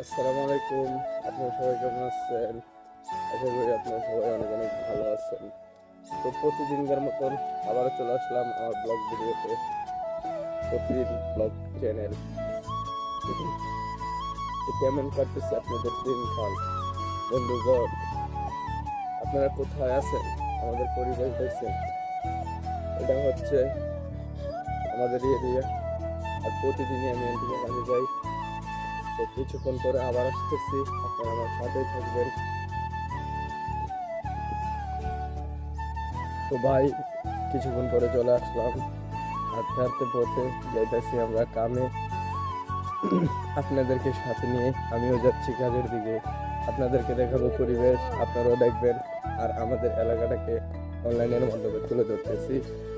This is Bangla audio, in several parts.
আসসালামু আলাইকুম। আপনারা সবাই কেমন আছেন? আশা করি আপনারা সবাই অনেক অনেক ভালো আছেন। তো প্রতিদিনকার মতন আবারও চলে আসলাম আমার ব্লগ ভিডিওতে। প্রতিদিন ব্লগ চ্যানেল কেমন কাটতেছে আপনাদের দিন খান বন্ধুগণ, আপনারা কোথায় আছেন? আমাদের পরিবেশ দেখছেন? এটা হচ্ছে আমাদের এরিয়া। আর প্রতিদিনই আমি এদিকে যাই। তো কিছুক্ষণ পরে আবার আসতেছি। আপনারা আমার সাথেই থাকবেন। তো ভাই, কিছুক্ষণ পরে চলে আসলাম। হাঁটতে হাঁটতে পথে যাইতেছি আমরা কামে। আপনাদেরকে সাথে নিয়ে আমিও যাচ্ছি কাজের দিকে। আপনাদেরকে দেখাবো পরিবেশ, আপনারাও দেখবেন। আর আমাদের এলাকাটাকে অনলাইনের মাধ্যমে তুলে ধরতেছি।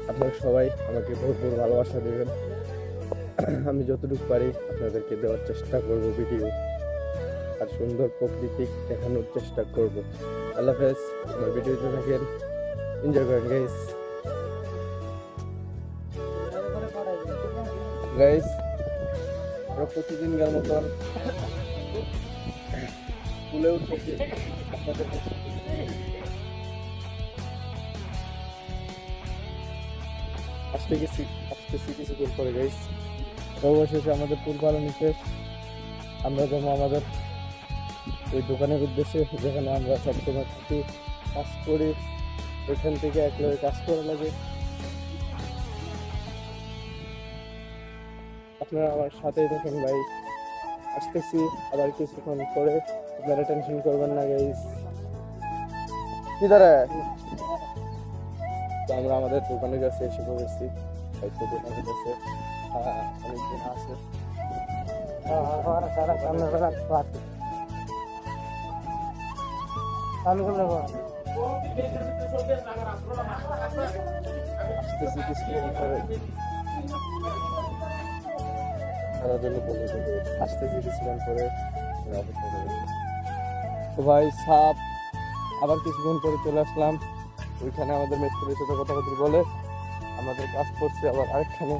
আপনারা সবাই আমাকে ভরপুর ভালোবাসা দেবেন। আমি যতটুকু পারি আপনাদেরকে দেওয়ার চেষ্টা করব ভিডিও আর সুন্দর প্রকৃতি দেখানোর চেষ্টা করব। আল্লাহ হাফেজ, আমার ভিডিওতে থাকেন। এনজয় করেন গাইস গাইস আমরা প্রতিদিনকার মতন উঠতেছি আপনাদেরকে আসতে গেছি আসতেছি কিছুদিন পরে গাইস অবশেষে আমাদের পূর্বালনি শেষ আমরা যেমন আমাদের ওই দোকানের উদ্দেশ্যে যেখানে আমরা সবসময় থাকি। কাজ করি ওইখান থেকে এক কাজ করা লাগে। আপনারা আমার সাথেই দেখেন ভাই। আসতেছি আবার কিছুক্ষণ পরে আপনারা টেনশন করবেন না গাইস কি দাঁড়া তো আমরা আমাদের দোকানের কাছে এসে পড়েছি। দোকানের কাছে। অনেকদিন আছে আসতেছি। তো ভাই সাপ আবার কিছুক্ষণ পরে চলে আসলাম ওইখানে আমাদের মিস্ত্রির সাথে কথা কথা বলে আমাদের কাজ করছে আবার আরেকখানে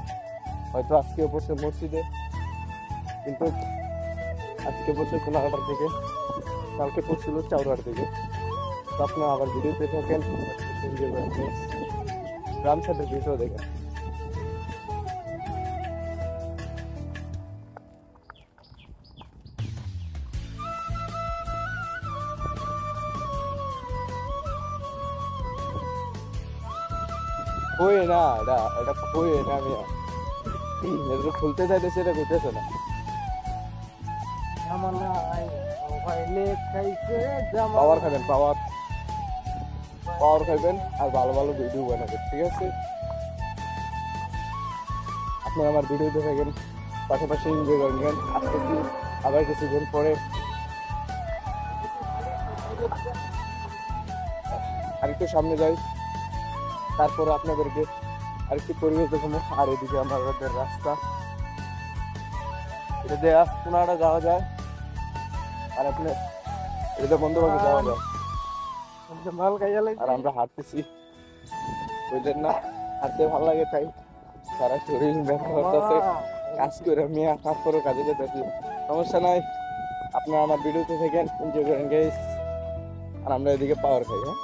হয়তো আজকেও পড়ছে মসজিদে, কিন্তু আজকে পড়ছে কোনাঘাটার থেকে কালকে পড়ছিল চাউরার থেকে তো আপনারা আবার ভিডিওতে থাকেন, গ্রাম সাইডের ভিডিও দেখেন। কই না, এটা এটা কই না আমি এটা খুলতে চাইতেছে এটা করতেছে না। পাওয়ার খাবেন পাওয়ার। পাওয়ার খাবেন আর ভালো ভালো ভিডিও বানাবেন ঠিক আছে? আপনি আমার ভিডিওতে থাকেন পাশাপাশি এনজয় করবেন আসতেছি আবার কিছুদিন পরে আরেকটু সামনে যাই তারপরে আপনাদেরকে আরেকটু পরিবেশ দেখাবো আর এদিকে আমাদের রাস্তা। এটা দেয়া কোনাটা যাওয়া যায়। আর আপনি এটা বন্ধ করে যাওয়া যায়। মাল খাইয়ালে আর আমরা হাঁটতেছি। বুঝলেন না? হাঁটতে ভালো লাগে তাই। সারা শরীর ব্যথা করতেছে। কাজ করে মিয়া তারপরে কাজে যেতেছি সমস্যা নাই। আপনারা আমার ভিডিওতে থাকেন। এনজয় করেন গাইস আর আমরা এদিকে পাওয়ার খাই হ্যাঁ?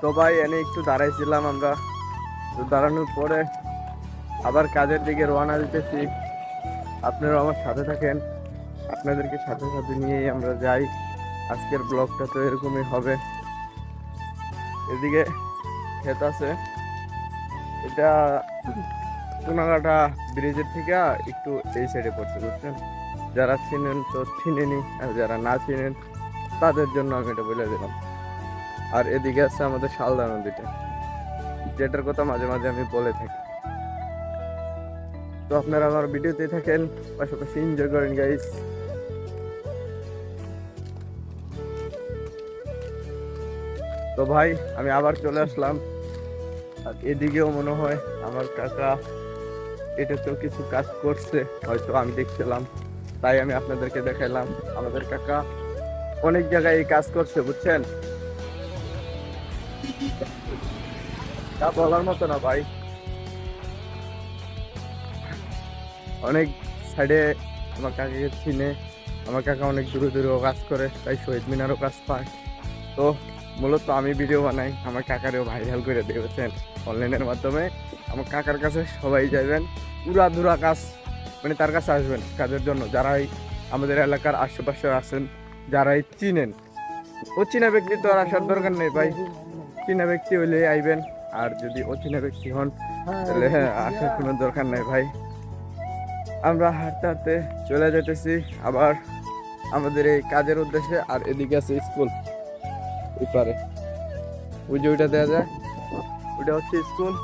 তো ভাই, এনে একটু দাঁড়াইছিলাম আমরা। তো দাঁড়ানোর পরে আবার কাজের দিকে রওনা দিতেছি। আপনারা আমার সাথে থাকেন। আপনাদেরকে সাথে সাথে নিয়েই আমরা যাই। আজকের ব্লগটা তো এরকমই হবে। এদিকে ক্ষেত আছে। এটা সোনাঘাটা ব্রিজের থেকে একটু এই সাইডে পড়ছে, বুঝছেন? যারা চিনেন তো চিনেনি, আর যারা না চিনেন, তাদের জন্য আমি এটা বলে দিলাম। আর এদিকে আছে আমাদের শালদা নদীটা। যেটার কথা মাঝে মাঝে আমি বলে থাকি। তো আপনারা আমার ভিডিওতে থাকেন, পাশাপাশি এনজয় করেন গাইস তো ভাই, আমি আবার চলে আসলাম। আর এদিকেও মনে হয় আমার কাকা এটাতেও কিছু কাজ করছে, হয়তো আমি দেখছিলাম। তাই আমি আপনাদেরকে দেখাইলাম। আমাদের কাকা অনেক জায়গায় এই কাজ করছে, বুঝছেন? তা বলার মতো না ভাই। অনেক সাইডে আমার কাকাকে চিনে, আমার কাকা অনেক দূরে দূরেও কাজ করে, তাই শহীদ মিনারও কাজ পায়। তো মূলত আমি ভিডিও বানাই, আমার কাকারেও ভাইরাল করে দিয়েছেন অনলাইনের মাধ্যমে। আমার কাকার কাছে সবাই যাবেন পুরা ধুরা কাজ মানে তার কাছে আসবেন কাজের জন্য। যারাই আমাদের এলাকার আশেপাশে আছেন, যারাই চিনেন। ও চীনা ব্যক্তি তো আর আসার দরকার নেই ভাই। চীনা ব্যক্তি হইলে আইবেন। আর যদি অচীনা ব্যক্তি হন, তাহলে আসার কোনো দরকার নাই ভাই। আমরা হাঁটতে হাঁটতে চলে যেতেছি আবার আমাদের এই কাজের উদ্দেশ্যে, আর এদিকে আছে স্কুল। ওই পারে। ওই যে ওইটা দেওয়া যায়। ওইটা হচ্ছে স্কুল।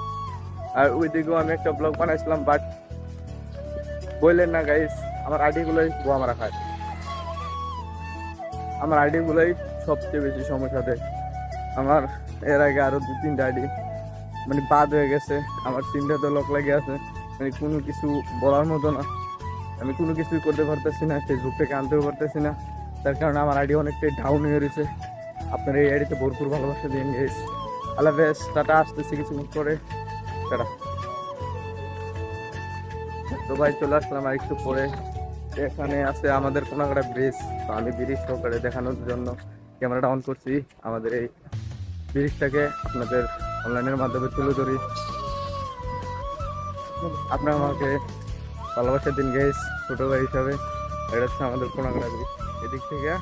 আর ওই দিকেও আমি একটা ব্লগ বানাইছিলাম, বাট বললেন না গাইস আমার আইডিগুলোই গোয়া মারা খায়। আমার আইডিগুলোই সবচেয়ে বেশি সমস্যা দেয়। আমার এর আগে আরও দু তিনটা আইডি। মানে বাদ হয়ে গেছে। আমার সিমটা তো লক লাগে আছে। মানে কোনো কিছু বলার মতো না। আমি কোনো কিছুই করতে পারতেছি না ফেসবুক থেকে আনতেও পারতেছি না। তার কারণে আমার আইডি অনেকটাই ডাউন হয়ে রয়েছে। আপনার এই আইডিতে ভরপুর ভালোবাসা দিন গেছ আল্লাহ বেশ টাটা, আসতেছি কিছু মুখ করে টাটা। তো ভাই, চলে আসলাম আর একটু পরে। এখানে আছে আমাদের কোনো একটা ব্রিজ আমি ব্রিজ সহকারে দেখানোর জন্য। ক্যামেরাটা অন করছি। আমাদের এই ব্রিজটাকে আপনাদের অনলাইনের মাধ্যমে তুলে ধরি। আপনারা আমাকে ভালোবাসা দিন গেস ছোট ভাই হিসাবে। এটা হচ্ছে আমাদের কোনাকাটা ব্রিজ। এদিক থেকে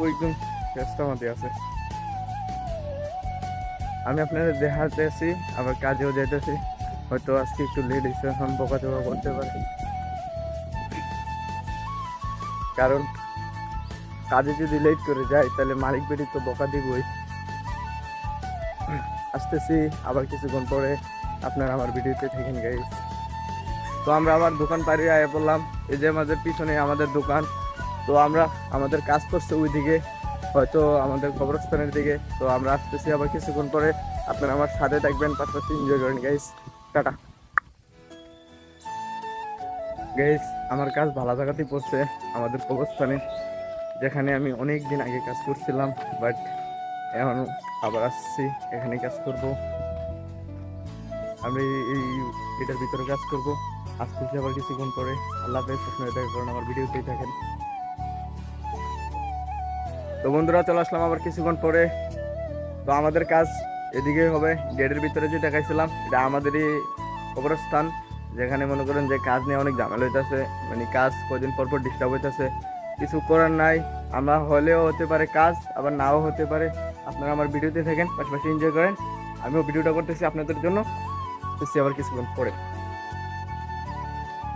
ওইরকম চেষ্টা মধ্যে আছে। আমি আপনাদের দেখাতে আছি আবার কাজেও যেতেছি হয়তো আজকে একটু লেট হয়েছে এখন বকা চোকা করতে পারে। কারণ কাজে যদি লেট করে যায়, তাহলে মালিক বেটি তো বকা দিবই। আসতেছি, আবার কিছুক্ষণ পরে আপনারা আমার ভিডিওতে থাকেন গাইস তো আমরা আবার দোকান পাড়িয়ে আয়া পড়লাম। এই যে আমাদের পিছনে আমাদের দোকান। তো আমরা আমাদের কাজ করছে ওইদিকে, হয়তো আমাদের কবরস্থানের দিকে। তো আমরা আসতেছি আবার কিছুক্ষণ পরে। আপনারা আমার সাথে থাকবেন পাশাপাশি এনজয় করেন গাইস টাটা। গাইস আমার কাজ ভালো জায়গাতেই পড়ছে, আমাদের কবরস্থানে। যেখানে আমি অনেক দিন আগে কাজ করছিলাম বাট এখন আবার আসছি, এখানে কাজ করব। আমি এই এটার ভিতরে কাজ করব। আসতেছি আবার কিছুক্ষণ পরে। আল্লাহ হাফেজ আপনারা দেখা করেন আমার ভিডিওতেই থাকেন। তো বন্ধুরা, চলে আসলাম আবার কিছুক্ষণ পরে। তো আমাদের কাজ এদিকে হবে। গেটের ভিতরে যে দেখাইছিলাম, এটা আমাদেরই কবরস্থান। যেখানে মনে করেন যে কাজ নিয়ে অনেক ঝামেলা হইতেছে। মানে কাজ কদিন পর পর ডিস্টার্ব হইতেছে। কিছু করার নাই। আমরা হলেও হতে পারে কাজ, আবার নাও হতে পারে। আপনারা আমার ভিডিওতে থাকেন, পাশাপাশি এনজয় করেন। আমিও ভিডিওটা করতেছি আপনাদের জন্য। দেখছি আবার কিছুক্ষণ পরে।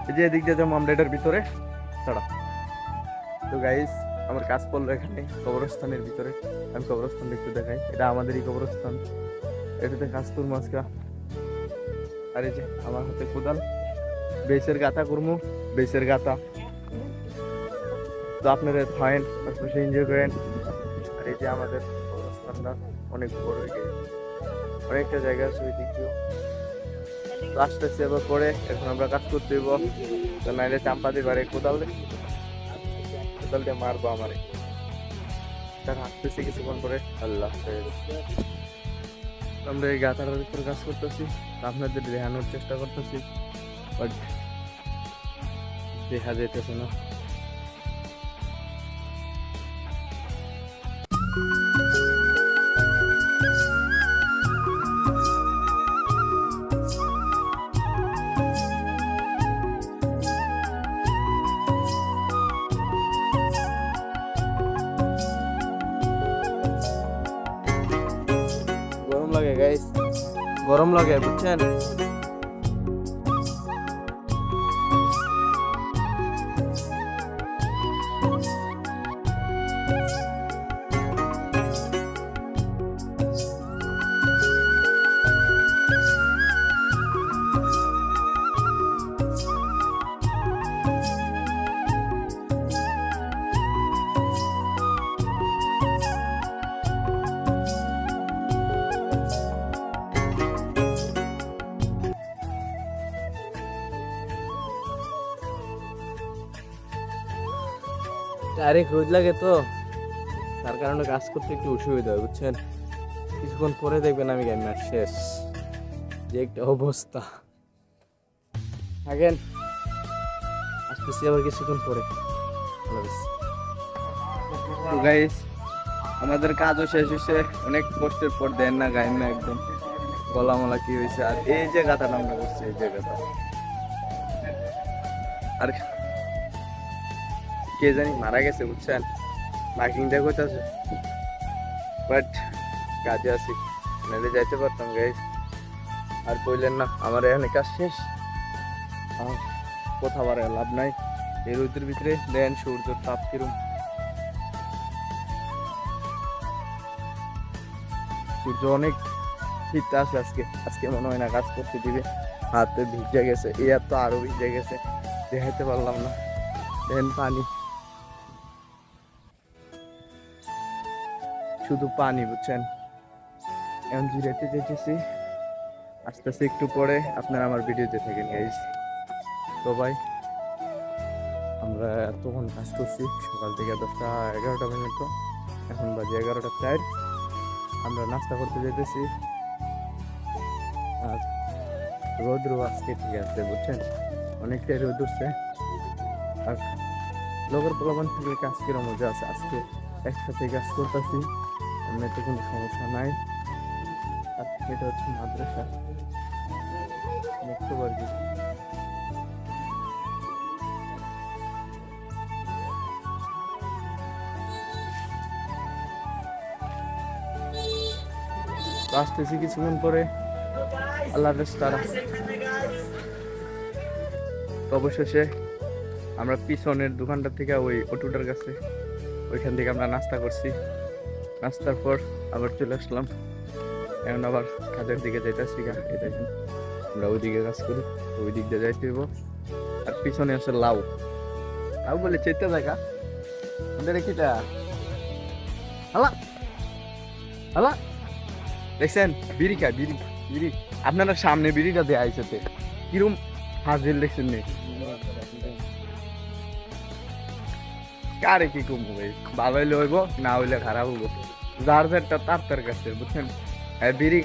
এই যে এদিক দিয়ে যাব আমরা এটার ভিতরে। ছাড়া তো গাইস আমার কাজ পড়ল এখানে, কবরস্থানের ভিতরে। আমি কবরস্থান একটু দেখাই। এটা আমাদেরই কবরস্থান। এটাতে কাজ করব আর এই যে আমার হাতে কোদাল। বেসের গাথা করব। বেসের গাথা। তো আপনারা ফাইন পাশাপাশি এনজয় করেন। আর এই যে আমাদের কবরস্থানটা অনেক বড় হয়ে গেছে। অনেকটা জায়গা আছে ওই দিক আসতেছি এবার পরে, এখন আমরা কাজ করতে দিব তো নাইলে চাম্পা দিবার কোদাল দিয়ে। কোদাল দিয়ে মারবো আমারে। তার হাঁটতেছি কিছুক্ষণ পরে। আল্লাহ আমরা এই গাথার ভিতরে কাজ করতেছি। আপনাদের দেখানোর চেষ্টা করতেছি। বাট দেখা যেতেছে না। গরম লাগে বুঝছেন? ডাইরেক্ট রোদ লাগে তো। তার কারণে কাজ করতে একটু অসুবিধা হয়, বুঝছেন? কিছুক্ষণ পরে দেখবেন আমি গেম ম্যাচ শেষ। যে একটা অবস্থা। থাকেন? আসতেছি আবার কিছুক্ষণ পরে। আমাদের কাজও শেষ হয়েছে। অনেক কষ্টের পর দেন না গায়েন না একদম। গলা মলা কি হয়েছে? আর এই যে গাথাটা আমরা করছি এই যে গাথা আর কে জানি মারা গেছে, বুঝছেন? মাইকিং দেখো বাট কাজে আছি। নাহলে যাইতে পারতাম গাইস আর কইলেন না, আমার এখানে কাজ শেষ। কোথাও আর লাভ নাই। এই রোদের ভিতরে দেন সূর্যের তাপ কিরম। সূর্য অনেক শীত আছে আজকে। আজকে মনে হয় না কাজ করতে দিবে। হাতে ভিজে গেছে, এই তো আরও ভিজে গেছে। দেখাইতে পারলাম না। দেন পানি। শুধু পানি, বুঝছেন? এখন জিরাতে যেতেছি আস্তে আস্তে একটু পরে, আপনারা আমার ভিডিওতে থাকেন গাইজ তো ভাই, আমরা তখন কাজ করছি, সকাল থেকে দশটা এগারোটা পর্যন্ত। এখন বাজে এগারোটা চার। আমরা নাস্তা করতে যেতেছি আর রোদ্র আজকে ঠিক আছে, বুঝছেন? অনেকটাই রোদ উঠছে। আর লোকের প্রলোভন থাকলে কাজ কিরম মজা আছে? আজকে একসাথে কাজ করতেছি। এমনিতে কোনো সমস্যা নাই। আর এটা হচ্ছে মাদ্রাসা। মুক্ত তো আসতেছি কিছুক্ষণ পরে। আল্লাহ তারা। অবশেষে আমরা পিছনের দোকানটা থেকে ওই অটোটার কাছে, ওইখান থেকে আমরা নাস্তা করছি। নাস্তার পর আবার চলে আসলাম। এখন আবার কাজের দিকে যাইতেছি গা দেখেন, আমরা ওইদিকে কাজ করি ওই দিক দিয়ে যাইতে হইব। আর পিছনে আছে লাউ। লাউ বলে চেতে দেখা ওদের কিটা হালা! হালা! দেখছেন? খায় বিড়ি বিড়ি। আপনারা সামনে বিড়িটা দেয়া আইসেতে কিরম হাজির দেখছেন নে? কারে কি কমবো ভাই? ভালো না হইলে খারাপ হইব। যার যারটা, তার তার কাছে, বুঝছেন? হ্যাঁ বিড়ি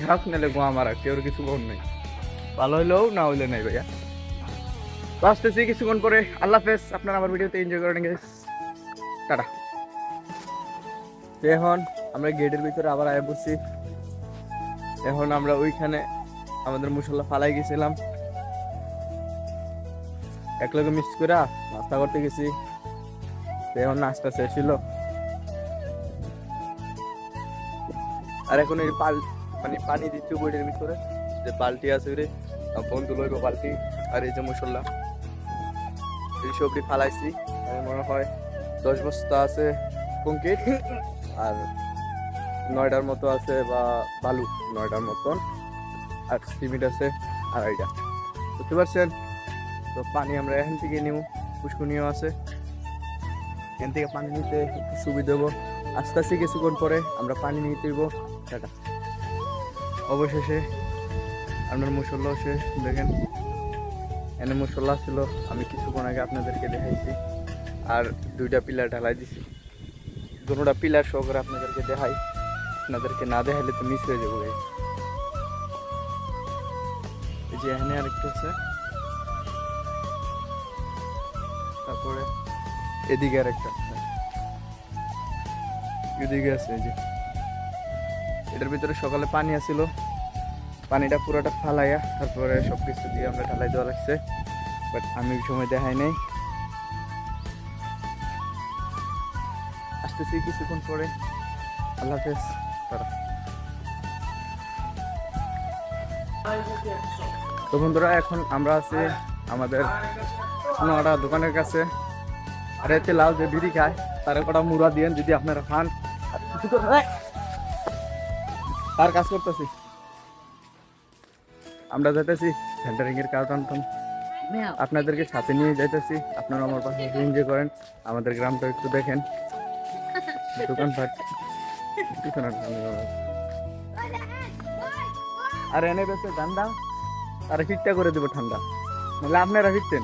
গোয়া মারা কেউ কিছু কম নেই। ভালো হইলেও, না হইলে নাই ভাইয়া। তো আসতেছি কিছুক্ষণ পরে। আল্লাহ হাফেজ, আপনারা আমার ভিডিওতে এনজয় টাটা। এখন আমরা গেটের ভিতরে আবার আয় বসছি এখন আমরা ওইখানে আমাদের মুসল্লা ফালাই গেছিলাম। এক লগে মিস করে নাস্তা করতে গেছি। এখন নাস্তা শেষ ছিল আর এখন এই পাল মানে পানি দিচ্ছি বইটার ভিতরে। যে বালতি আছে রে বন্ধু লইব বালতি আর এই যে মুসল্লা এই সবজি ফালাইছি। মনে হয় দশ বস্তা আছে কংক্রিট আর নয়টার মতো আছে বা বালু, নয়টার মতন। আর সিমেন্ট আছে আড়াইটা। বুঝতে পারছেন? তো পানি আমরা এখান থেকে নিব পুষ্করণীয় আছে। এখান থেকে পানি নিতে একটু সুবিধা হব। আস্তে আস্তে কিছুক্ষণ পরে, আমরা পানি নিতে দিব টাটা। অবশেষে, আপনার মুসল্লা শেষ দেখেন। এনে মুসল্লা ছিল, আমি কিছুক্ষণ আগে আপনাদেরকে দেখাইছি। আর দুইটা পিলার ঢালাই দিছি। দুটোটা পিলার সহকারে আপনাদেরকে দেখাই। আপনাদেরকে না দেখাইলে তো মিস হয়ে যাব এই যে এখানে আরেকটা আছে। তারপরে এদিকে আরেকটা আছে এদিকে আছে যে। এটার ভিতরে সকালে পানি আসছিল পানিটা পুরোটা ফালাইয়া তারপরে সব কিছু দিয়ে আমরা ঢালাই দেওয়া লাগছে। বাট আমি সময় দেখাই নাই। আসতেছি কিছুক্ষণ পরে। আল্লাহ হাফেজ, তারা। তো বন্ধুরা, এখন আমরা আছি আমাদের নটা দোকানের কাছে। আর এতে লাউ যে বিড়ি খায়, তার কটা মুড়া দিয়েন যদি আপনারা খান! তার কাজ করতেছি। আমরা যাইতেছি সেন্টারিং এর কাজ আনতাম আপনাদেরকে সাথে নিয়ে যাইতেছি। আপনারা আমার পাশে এনজয় করেন। আমাদের গ্রামটা একটু দেখেন। দোকানপাট। আর এনে বেশি ঠান্ডা আর ফিটটা করে দেবো ঠান্ডা। নাহলে আপনারা ফিরতেন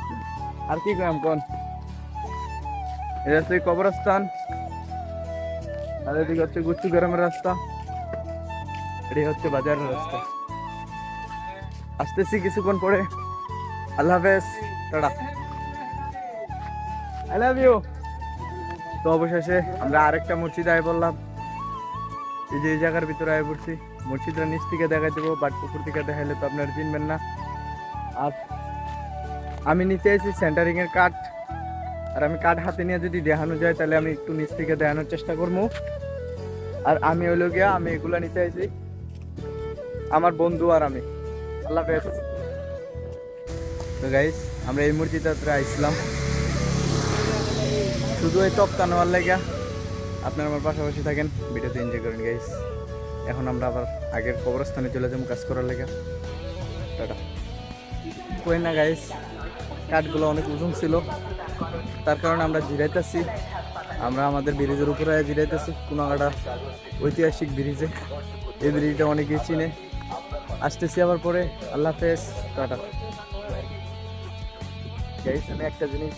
আর কি করাম কোন? এটা হচ্ছে কবরস্থান। আর এদিকে হচ্ছে গুচ্ছু গ্রামের রাস্তা। এটি হচ্ছে বাজারের রাস্তা। আসতেছি কিছুক্ষণ পরে। আল্লাহ হাফেজ, টাটা। আই লাভ ইউ তো অবশেষে আমরা আরেকটা মসজিদ আয় বললাম এই যে এই জায়গার ভিতরে আয় পড়ছি। মসজিদটা নিচ থেকে দেখা দেবো, বাট পুকুর থেকে দেখাইলে তো আপনারা চিনবেন না। আর আমি নিতে এসেছি সেন্টারিং এর কাঠ। আর আমি কাঠ হাতে নিয়ে যদি দেখানো যায়, তাহলে আমি একটু নিচ থেকে দেখানোর চেষ্টা করব। আর আমি হইল গিয়া, আমি এগুলা নিতে আইছি। আমার বন্ধু আর আমি। আল্লাহ তো গাইস আমরা এই মসজিদে আইছিলাম শুধু এই টপকা নেওয়ার লাগে। আপনারা আমার পাশাপাশি থাকেন। ভিডিওতে এনজয় করেন গাইস এখন আমরা আবার আগের কবরস্থানে চলে যাব কাজ করার লেগে। টাটা। কই না গাইস কাঠগুলো অনেক ওজন ছিল। তার কারণে আমরা জিরাইতেছি। আমরা আমাদের ব্রিজের উপরে জিরাইতেছি কোনাগাটা ঐতিহাসিক ব্রিজে। এই ব্রিজটা অনেকেই চিনে। আসতেছি আবার পরে। আল্লাহ হাফেজ, টাটা। আমি একটা জিনিস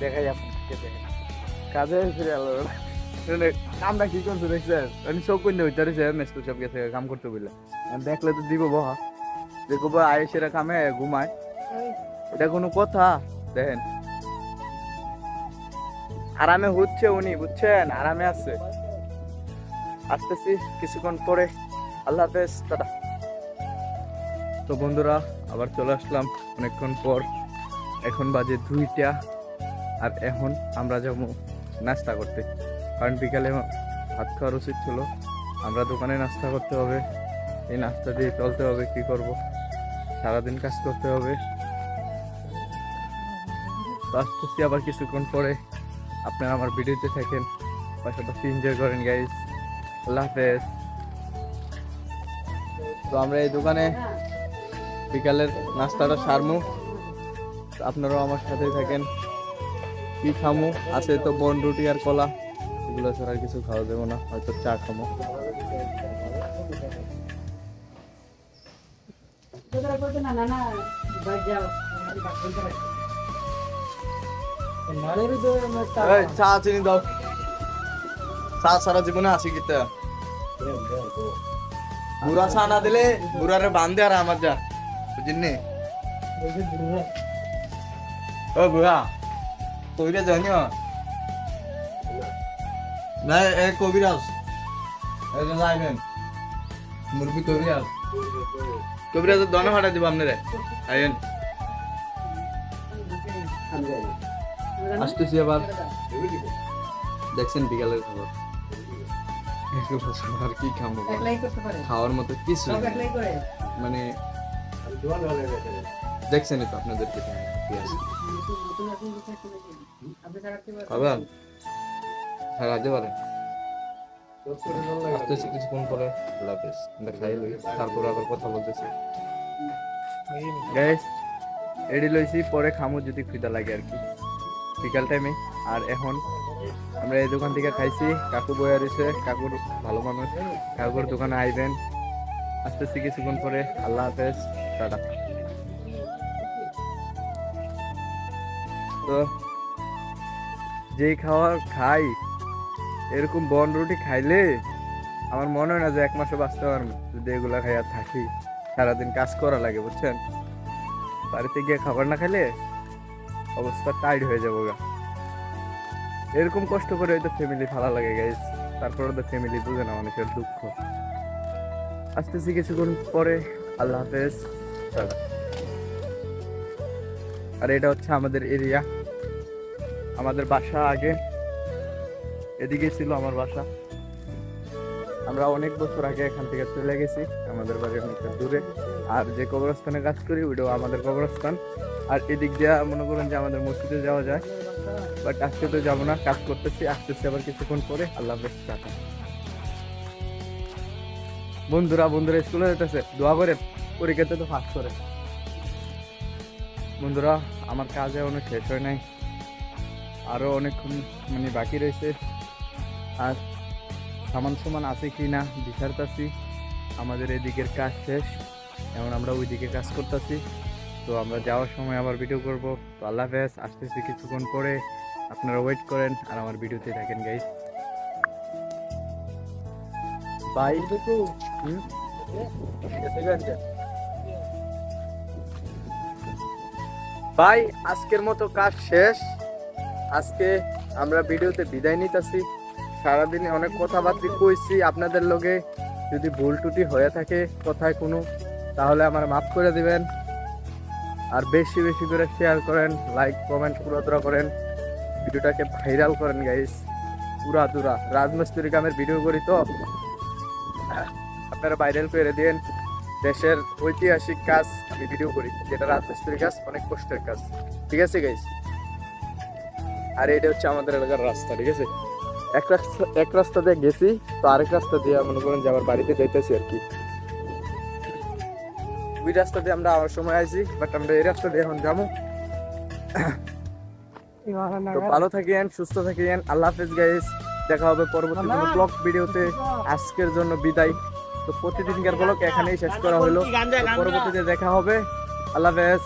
দেখাই কাজে ফিরে আলো মানে কামটা কি করছ দেখছেন? আমি চোখ করে হইতে রয়েছে মেস্টু সব গেছে, কাম করতে বললে দেখলে তো দিব বহা। দেখো বা আয়েসেরা কামে ঘুমায়। এটা কোনো কথা, দেখেন। আরামে হচ্ছে উনি, বুঝছেন? আরামে আছে। আসতেছি কিছুক্ষণ পরে। আল্লাহ হাফেজ, টাটা। তো বন্ধুরা, আবার চলে আসলাম অনেকক্ষণ পর। এখন বাজে দুইটা, আর এখন আমরা যাব নাস্তা করতে। কারণ বিকালে ভাত খাওয়ার উচিত ছিল। আমরা দোকানে নাস্তা করতে হবে। এই নাস্তা দিয়ে চলতে হবে, কি করব? সারাদিন কাজ করতে হবে। আসতেছি আবার কিছুক্ষণ পরে। আপনারা আমার ভিডিওতে থাকেন। পাশাপাশি এনজয় করেন গাইজ আল্লাহ হাফেজ। তো আমরা এই দোকানে বিকালের নাস্তাটা সারমু। আপনারাও আমার সাথে থাকেন। কি খামু? আছে তো বন রুটি আর কলা। এগুলো ছাড়া আর কিছু খাওয়া যাবে না। হয়তো চা খামো। এই, চা চিনি দাও। চা সারা জীবনে আসি কিতা? বুড়া চা না দিলে বুড়ারে বান্ধে আর আমার যা বুঝিনি? ও বুড়া কবিরা জানিও না এ কবিরাজ। একজন কবিরাজ। কবিরাজ দনে ফাটা দিব আপনারে আইবেন আসতেছি আবার। দেখছেন বিকালের খবর। আর কি খাব খাওয়ার মতো কিছু। মানে দেখছেনই তো আপনাদেরকে খাবেন? হ্যাঁ রাখতে পারেন। আসতেছি কিছুক্ষণ পরে। আল্লাহ হাফেজ। আমরা খাই লই। তারপর আবার কথা বলতেছি। গাইস এডি লইছি পরে খামো যদি খিদা লাগে আর কি। বিকাল টাইমে আর এখন আমরা এই দোকান থেকে খাইছি। কাকু বয়া রয়েছে। কাকুর ভালো মানুষ। কাকুর দোকানে আইবেন। আসতেছি কিছুক্ষণ পরে। আল্লাহ হাফেজ। টাটা। তো যেই খাওয়ার খাই, এরকম বন রুটি খাইলে আমার মনে হয় না যে এক মাসে বাঁচতে পারব। যদি এগুলা খাই আর থাকি, সারাদিন কাজ করা লাগে, বুঝছেন? বাড়িতে গিয়ে খাবার না খেলে অবস্থা টাইট হয়ে যাব গা। এরকম কষ্ট করে হয়তো ফ্যামিলি ভালো লাগে গাইস তারপরে তো ফ্যামিলি বুঝে না মানুষের দুঃখ। আসতেছি কিছুক্ষণ পরে। আল্লাহ হাফেজ। আর এটা হচ্ছে আমাদের এরিয়া আমাদের বাসা আগে। এদিকে ছিল আমার বাসা। আমরা অনেক বছর আগে এখান থেকে চলে গেছি। আমাদের বাড়ি অনেকটা দূরে। আর যে কবরস্থানে কাজ করি, ওইটাও আমাদের কবরস্থান। আর এদিক দিয়ে মনে করেন যে আমাদের মসজিদে যাওয়া যায়। বাট আজকে তো যাব না, কাজ করতেছি, আসতেছি আবার কিছুক্ষণ পরে। আল্লাহ হাফেজ টাটা বন্ধুরা বন্ধুরা, স্কুলে যেতেছে, দোয়া করে পরীক্ষাতে তো পাস করে। বন্ধুরা, আমার কাজ এখনও শেষ হয় নাই। আরও অনেকক্ষণ মানে বাকি রয়েছে। আর সামান সমান আছে কি না, বিচারতাছি। আমাদের এদিকের কাজ শেষ। এখন আমরা ওইদিকে কাজ করতেছি। তো আমরা যাওয়ার সময় আবার ভিডিও করব। তো আল্লাহ হাফেজ, আসতেছি কিছুক্ষণ পরে। আপনারা ওয়েট করেন আর আমার ভিডিওতে থাকেন গাইস বাই ভাই আজকের মতো কাজ শেষ। আজকে আমরা ভিডিওতে বিদায় নিতেছি। সারাদিনে অনেক কথাবার্তা কইছি আপনাদের লগে। যদি ভুল টুটি হয়ে থাকে, কথায় কোনো তাহলে আমার মাফ করে দিবেন। আর বেশি বেশি করে শেয়ার করেন লাইক কমেন্ট পুরোদরা করেন। ভিডিওটাকে ভাইরাল করেন গাইস পুরা দুরা। রাজমিস্ত্রি কামের ভিডিও করি তো। আপনারা ভাইরাল করে দিন দেশের ঐতিহাসিক কাজ আমি ভিডিও করি, যেটা রাজমিস্ত্রি কাজ, অনেক কষ্টের কাজ। ঠিক আছে গাইস আর এটা হচ্ছে আমাদের এলাকার রাস্তা, ঠিক আছে? এক রাস্তা এক রাস্তা দিয়ে গেছি, তো আরেক রাস্তা দিয়ে মনে করেন যে আমার বাড়িতে যাইতেছি আর কি। ওই রাস্তা দিয়ে আমরা আবার সময় আইছি বাট আমরা এই রাস্তা দিয়ে এখন যাব। তো ভালো থাকিয়েন সুস্থ থাকিয়েন আল্লাহ হাফেজ গাইস দেখা হবে পরবর্তী কোনো ব্লগ ভিডিওতে আজকের জন্য বিদায়। তো প্রতিদিনকার ব্লগ এখানেই শেষ করা হলো। পরবর্তীতে দেখা হবে। আল্লাহ হাফেজ।